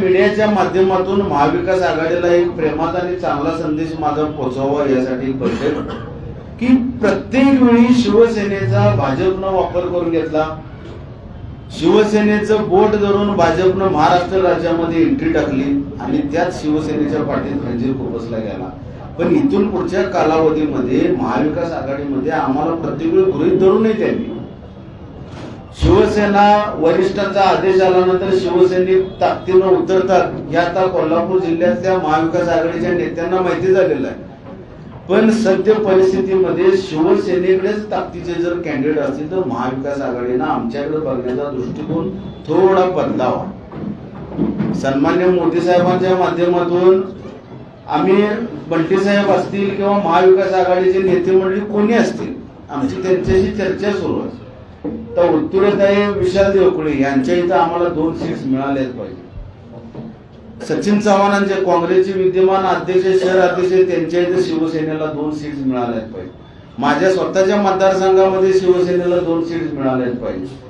मीडियाच्या माध्यमातून महाविकास आघाडीला एक प्रेमात आणि चांगला संदेश माझा पोहोचावा यासाठी बैठक की प्रत्येक वेळी शिवसेनेचा भाजपनं वापर करून घेतला. शिवसेनेचं बोट धरून भाजपनं महाराष्ट्र राज्यामध्ये एंट्री टाकली आणि त्याच शिवसेनेच्या पाठीत रणजीर खुपसला गेला. पण इथून पुढच्या कालावधीमध्ये महाविकास आघाडीमध्ये आम्हाला प्रत्येक वेळी गृहीत धरूनही नये त्यांनी शिवसेना वरिष्ठांचा आदेश आल्यानंतर शिवसैनिक ताकदीनं उतरतात हे आता कोल्हापूर जिल्ह्यातल्या महाविकास आघाडीच्या नेत्यांना माहिती झालेलं आहे. पण सद्य परिस्थितीमध्ये शिवसेनेकडेच ताकदीचे जर कॅन्डिडेट असतील तर महाविकास आघाडीनं आमच्याकडे बघण्याचा दृष्टिकोन थोडा बदलावा. सन्मान्य मोदी साहेबांच्या माध्यमातून आम्ही बंटी साहेब असतील किंवा महाविकास आघाडीचे नेते मंडळी कोणी असतील आमची त्यांच्याशी चर्चा सुरू असते तर उत्तुरेताई विशाल देवकुळे यांच्या इथं आम्हाला दोन सीट्स मिळाल्याच पाहिजे सचिन चव्हाणांचे काँग्रेसचे विद्यमान अध्यक्ष शहर अध्यक्ष त्यांच्या इथे शिवसेनेला दोन सीट्स मिळाल्याच पाहिजे माझ्या स्वतःच्या मतदारसंघामध्ये शिवसेनेला दोन सीट्स मिळाल्याच पाहिजे